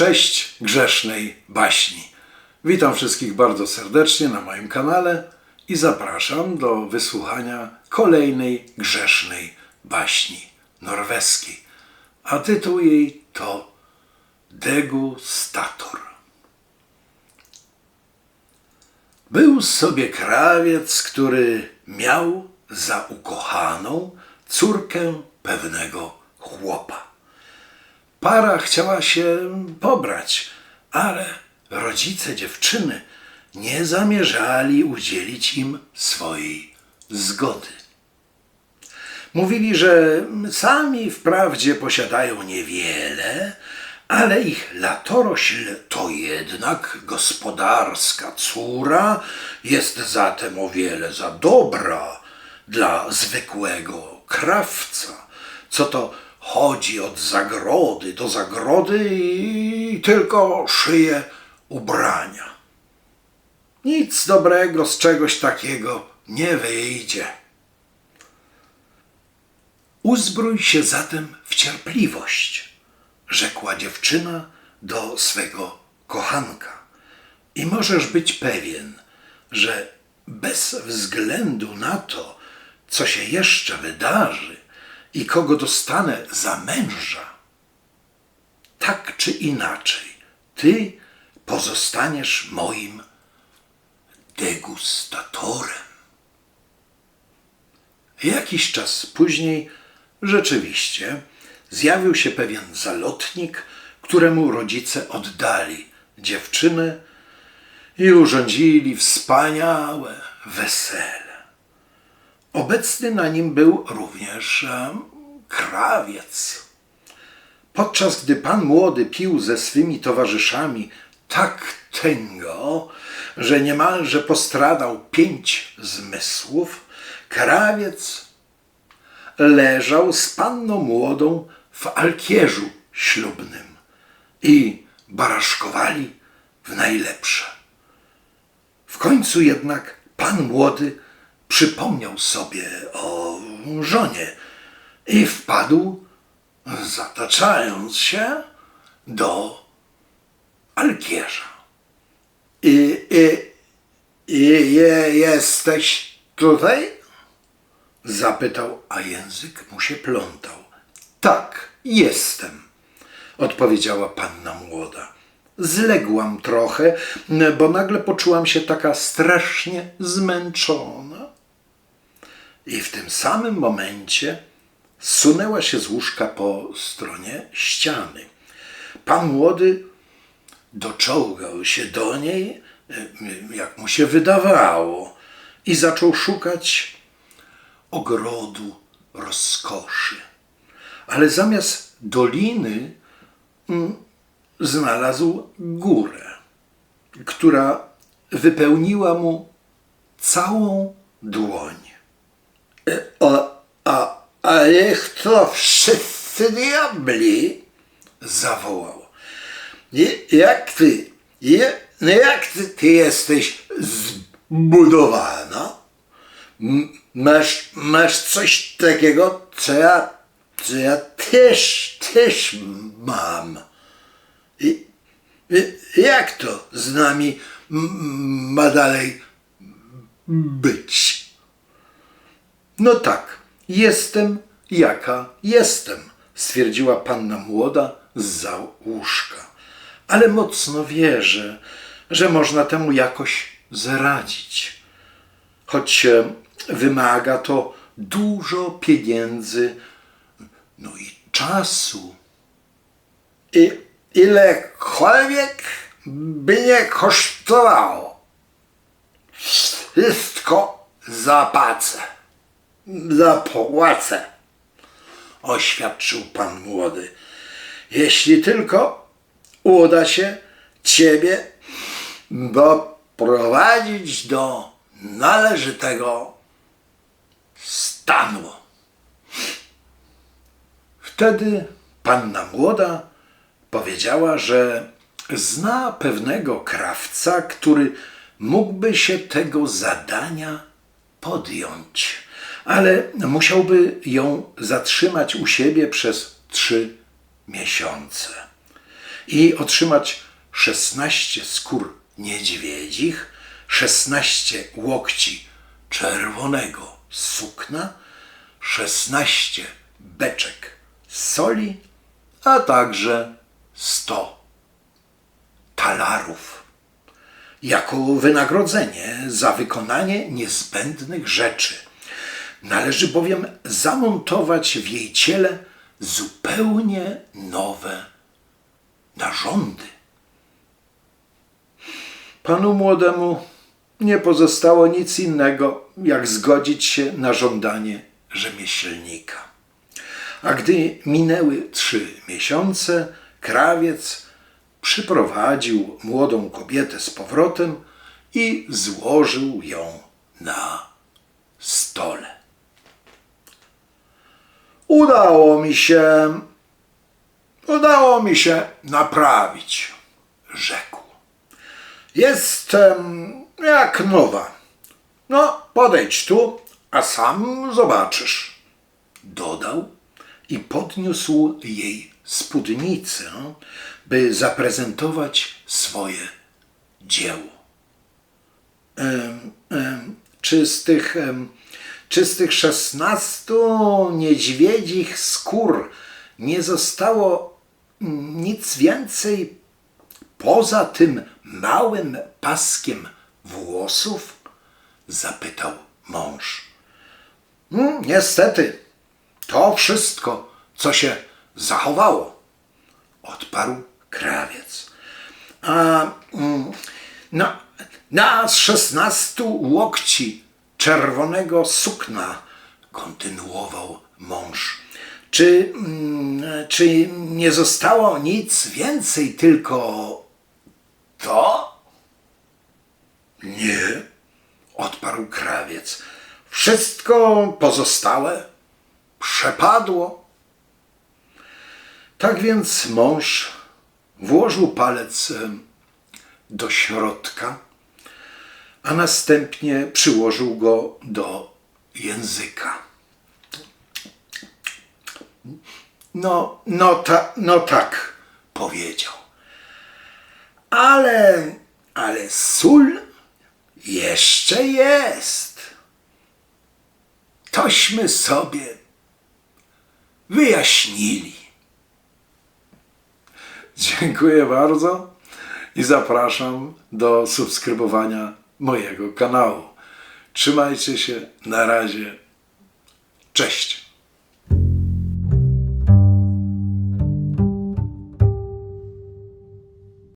Cześć grzesznej baśni. Witam wszystkich bardzo serdecznie na moim kanale i zapraszam do wysłuchania kolejnej grzesznej baśni norweskiej. A tytuł jej to Degustator. Był sobie krawiec, który miał za ukochaną córkę pewnego chłopa. Para chciała się pobrać, ale rodzice dziewczyny nie zamierzali udzielić im swojej zgody. Mówili, że sami wprawdzie posiadają niewiele, ale ich latorośl to jednak gospodarska córa jest zatem o wiele za dobra dla zwykłego krawca, co to chodzi od zagrody do zagrody i tylko szyje ubrania. Nic dobrego z czegoś takiego nie wyjdzie. Uzbrój się zatem w cierpliwość, rzekła dziewczyna do swego kochanka. I możesz być pewien, że bez względu na to, co się jeszcze wydarzy i kogo dostanę za męża, tak czy inaczej, ty pozostaniesz moim degustatorem. Jakiś czas później rzeczywiście zjawił się pewien zalotnik, któremu rodzice oddali dziewczynę i urządzili wspaniałe wesele. Obecny na nim był również em, krawiec. Podczas gdy pan młody pił ze swymi towarzyszami tak tęgo, że niemalże postradał pięć zmysłów, krawiec leżał z panną młodą w alkierzu ślubnym i baraszkowali w najlepsze. W końcu jednak pan młody przypomniał sobie o żonie i wpadł, zataczając się do alkierza. I, i, i je, jesteś tutaj? Zapytał, a język mu się plątał. Tak, jestem, odpowiedziała panna młoda. Zległam trochę, bo nagle poczułam się taka strasznie zmęczona. I w tym samym momencie zsunęła się z łóżka po stronie ściany. Pan młody doczołgał się do niej, jak mu się wydawało, i zaczął szukać ogrodu rozkoszy. Ale zamiast doliny mm, znalazł górę, która wypełniła mu całą dłoń. A, a, a niech to wszyscy diabli, zawołał. Jak ty, jak ty, ty jesteś zbudowana? Masz, masz coś takiego, co ja, co ja też, też mam. I, jak to z nami ma dalej być? No tak, jestem jaka jestem, stwierdziła panna młoda z łóżka. Ale mocno wierzę, że można temu jakoś zaradzić. Choć wymaga to dużo pieniędzy, no i czasu. I ilekolwiek by nie kosztowało, wszystko zapłacę. Zapłacę, oświadczył pan młody. Jeśli tylko uda się ciebie doprowadzić do należytego stanu. Wtedy panna młoda powiedziała, że zna pewnego krawca, który mógłby się tego zadania podjąć, ale musiałby ją zatrzymać u siebie przez trzy miesiące. i otrzymać 16 skór niedźwiedzich, 16 łokci czerwonego sukna, 16 beczek soli, a także 100 talarów jako wynagrodzenie za wykonanie niezbędnych rzeczy. Należy bowiem zamontować w jej ciele zupełnie nowe narządy. Panu młodemu nie pozostało nic innego, jak zgodzić się na żądanie rzemieślnika. A gdy minęły trzy miesiące, krawiec przyprowadził młodą kobietę z powrotem i złożył ją na stole. Udało mi się, udało mi się naprawić, rzekł. Jestem jak nowa. No, podejdź tu, a sam zobaczysz. Dodał i podniósł jej spódnicę, by zaprezentować swoje dzieło. Em, em, czy z tych, czy z tych szesnastu niedźwiedzich skór nie zostało nic więcej poza tym małym paskiem włosów? Zapytał mąż. "Mm, Niestety, to wszystko, co się zachowało, odparł krawiec. A mm, na, na z szesnastu łokci czerwonego sukna, kontynuował mąż. Czy, mm, czy nie zostało nic więcej, tylko to? Nie, odparł krawiec. Wszystko pozostałe przepadło. Tak więc mąż włożył palec do środka, a następnie przyłożył go do języka. No, no, ta, no tak, powiedział. Ale, ale sól jeszcze jest. Tośmy sobie wyjaśnili. Dziękuję bardzo i zapraszam do subskrybowania mojego kanału. Trzymajcie się, na razie. Cześć.